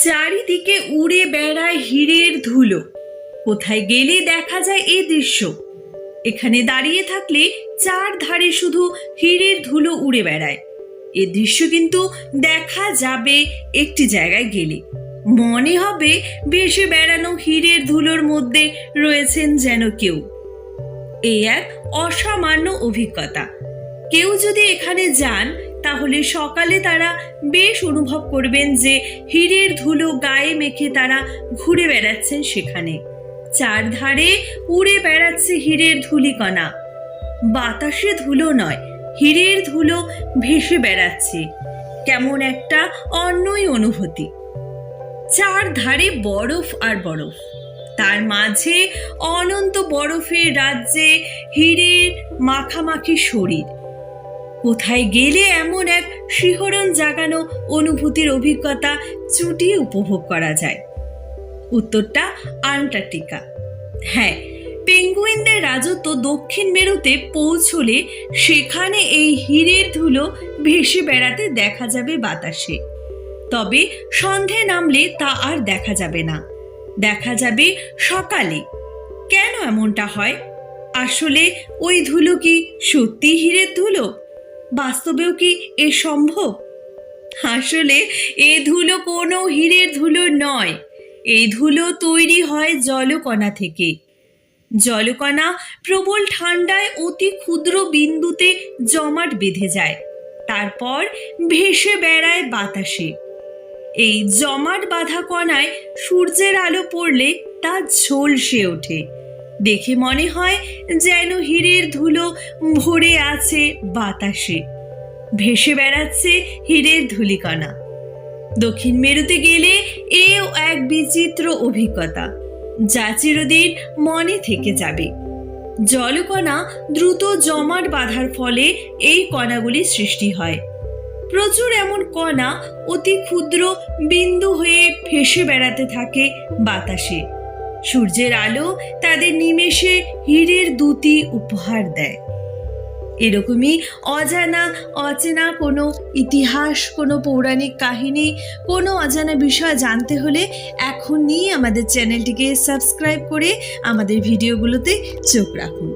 চারিদিকে উড়ে বেড়ায় হীরের ধুলো। কোথায় গেলে দেখা যায় এই দৃশ্য? এখানে দাঁড়িয়ে থাকলে চার ধারে শুধু হীরের ধুলো উড়ে বেড়ায়। এ দৃশ্য কিন্তু দেখা যাবে একটি জায়গায় গেলে। মনে হবে ভেসে বেড়ানো হীরের ধুলোর মধ্যে রয়েছেন যেন কেউ। এই এক অসামান্য অভিজ্ঞতা। কেউ যদি এখানে যান তাহলে সকালে তারা বেশ অনুভব করবেন যে হীরের ধুলো গায়ে মেখে তারা ঘুরে বেড়াচ্ছেন সেখানে। চারধারে উড়ে বেড়াচ্ছে হীরের ধুলিকণা। বাতাসে ধুলো নয়, হীরের ধুলো ভেসে বেড়াচ্ছে। কেমন একটা অন্যই অনুভূতি। চার ধারে বরফ আর বরফ। তার মাঝে অনন্ত বরফের রাজ্যে হীরের মাখামাখি শরীর। কোথায় গেলে এমন এক শিহরণ জাগানো অনুভূতির অভিজ্ঞতা চুটিয়ে উপভোগ করা যায়? উত্তরটা আন্টার্কটিকা। হ্যাঁ পেঙ্গুইনদের রাজত্ব দক্ষিণ মেরুতে পৌঁছলে সেখানে এই হীরের ধুলো ভেসে বেড়াতে দেখা যাবে বাতাসে। তবে সন্ধে নামলে তা আর দেখা যাবে না। দেখা যাবে সকালে। কেন এমনটা হয়? আসলে ওই ধুলো কি সত্যি হীরের ধুলো? বাস্তবেও কি এ সম্ভব? আসলে এ ধুলো কোনো হীরের ধুলো নয়। এই ধুলো তৈরি হয় জলকণা থেকে। জলকণা প্রবল ঠান্ডায় অতি ক্ষুদ্র বিন্দুতে জমাট বেঁধে যায়। তারপর ভেসে বেড়ায় বাতাসে। এই জমাট বাঁধা কণায় সূর্যের আলো পড়লে তা ঝলসে ওঠে। দেখে মনে হয় যেন হীরের ধুলো ভরে আছে বাতাসে। ভেসে বেড়াচ্ছে হীরের ধুলিকণা। দক্ষিণ মেরুতে গেলে এও এক বিচিত্র অভিজ্ঞতা, যা চিরদিন মনে থেকে যাবে। জলকণা দ্রুত জমাট বাঁধার ফলে এই কণাগুলি সৃষ্টি হয়। প্রচুর এমন কণা অতি ক্ষুদ্র বিন্দু হয়ে ভেসে বেড়াতে থাকে বাতাসে। সূর্যের আলো তাদের নিমেষে হীরের দুটি উপহার দেয়। এরকমই অজানা, অচেনা কোনো ইতিহাস, কোনো পৌরাণিক কাহিনী, কোনো অজানা বিষয় জানতে হলে এখনই আমাদের চ্যানেলটিকে সাবস্ক্রাইব করে আমাদের ভিডিওগুলোতে চোখ রাখুন।